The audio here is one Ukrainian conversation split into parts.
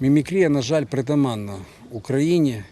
Мімікрія, на жаль, притаманна Україні.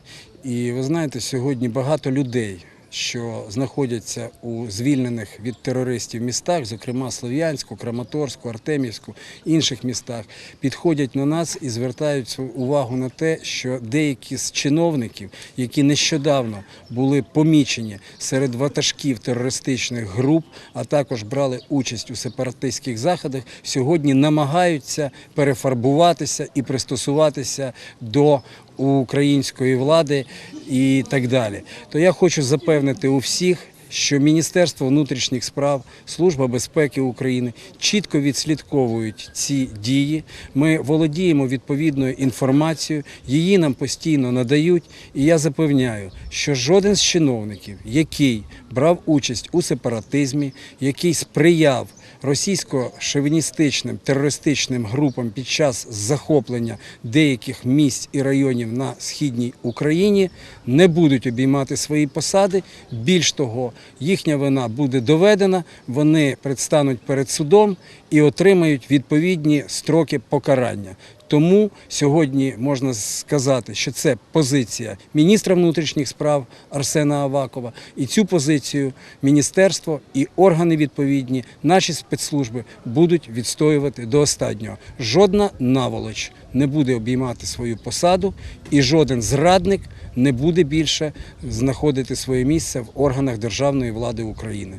І ви знаєте, сьогодні багато людей, що знаходяться у звільнених від терористів містах, зокрема Слов'янську, Краматорську, Артемівську, інших містах, підходять на нас і звертають свою увагу на те, що деякі з чиновників, які нещодавно були помічені серед ватажків терористичних груп, а також брали участь у сепаратистських заходах, сьогодні намагаються перефарбуватися і пристосуватися до української влади і так далі. То я хочу запевнити у всіх. Що Міністерство внутрішніх справ, Служба безпеки України чітко відслідковують ці дії. Ми володіємо відповідною інформацією, її нам постійно надають. І я запевняю, що жоден з чиновників, який брав участь у сепаратизмі, який сприяв російсько-шовіністичним терористичним групам під час захоплення деяких місць і районів на східній Україні, не будуть обіймати свої посади. Більш того, їхня вина буде доведена, вони предстануть перед судом і отримають відповідні строки покарання. Тому сьогодні можна сказати, що це позиція міністра внутрішніх справ Арсена Авакова. І цю позицію міністерство і органи відповідні, наші спецслужби будуть відстоювати до останнього. Жодна наволоч не буде обіймати свою посаду, і жоден зрадник не буде більше знаходити своє місце в органах державної влади України.